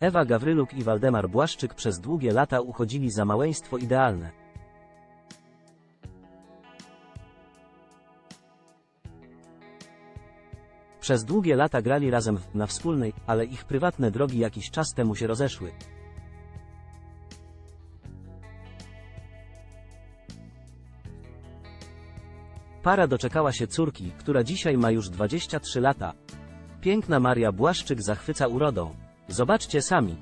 Ewa Gawryluk i Waldemar Błaszczyk przez długie lata uchodzili za małżeństwo idealne. Przez długie lata grali razem w, na wspólnej, ale ich prywatne drogi jakiś czas temu się rozeszły. Para doczekała się córki, która dzisiaj ma już 23 lata. Piękna Maria Błaszczyk zachwyca urodą. Zobaczcie sami.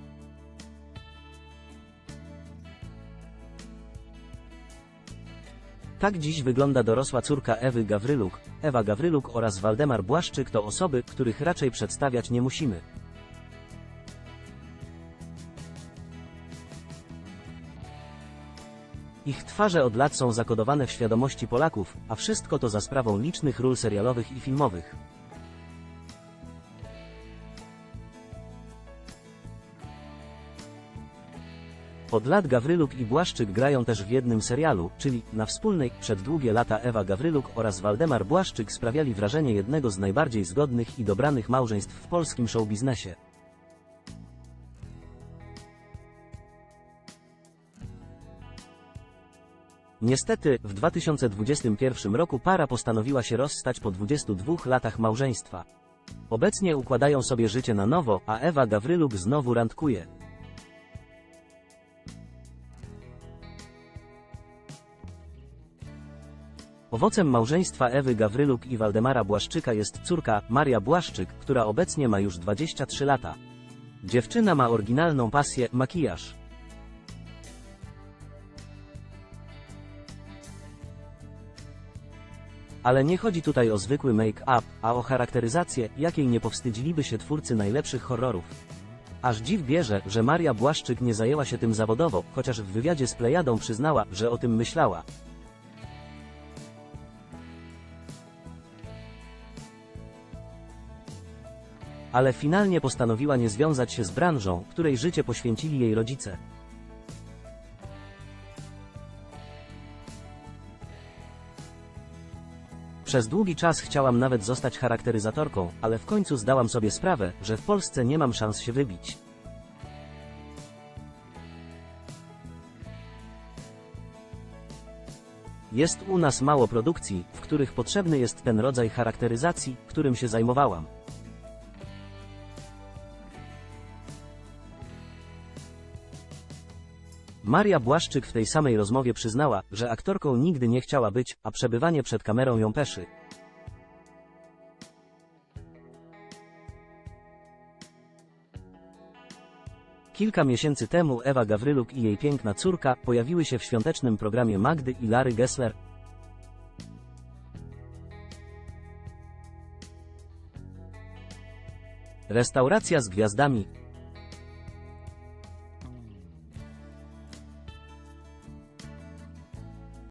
Tak dziś wygląda dorosła córka Ewy Gawryluk. Ewa Gawryluk oraz Waldemar Błaszczyk to osoby, których raczej przedstawiać nie musimy. Ich twarze od lat są zakodowane w świadomości Polaków, a wszystko to za sprawą licznych ról serialowych i filmowych. Od lat Gawryluk i Błaszczyk grają też w jednym serialu, czyli na wspólnej, przed długie lata Ewa Gawryluk oraz Waldemar Błaszczyk sprawiali wrażenie jednego z najbardziej zgodnych i dobranych małżeństw w polskim showbiznesie. Niestety, w 2021 roku para postanowiła się rozstać po 22 latach małżeństwa. Obecnie układają sobie życie na nowo, a Ewa Gawryluk znowu randkuje. Owocem małżeństwa Ewy Gawryluk i Waldemara Błaszczyka jest córka, Maria Błaszczyk, która obecnie ma już 23 lata. Dziewczyna ma oryginalną pasję, makijaż. Ale nie chodzi tutaj o zwykły make-up, a o charakteryzację, jakiej nie powstydziliby się twórcy najlepszych horrorów. Aż dziw bierze, że Maria Błaszczyk nie zajęła się tym zawodowo, chociaż w wywiadzie z Plejadą przyznała, że o tym myślała. Ale finalnie postanowiła nie związać się z branżą, której życie poświęcili jej rodzice. Przez długi czas chciałam nawet zostać charakteryzatorką, ale w końcu zdałam sobie sprawę, że w Polsce nie mam szans się wybić. Jest u nas mało produkcji, w których potrzebny jest ten rodzaj charakteryzacji, którym się zajmowałam. Maria Błaszczyk w tej samej rozmowie przyznała, że aktorką nigdy nie chciała być, a przebywanie przed kamerą ją peszy. Kilka miesięcy temu Ewa Gawryluk i jej piękna córka pojawiły się w świątecznym programie Magdy i Lary Gessler. Restauracja z gwiazdami,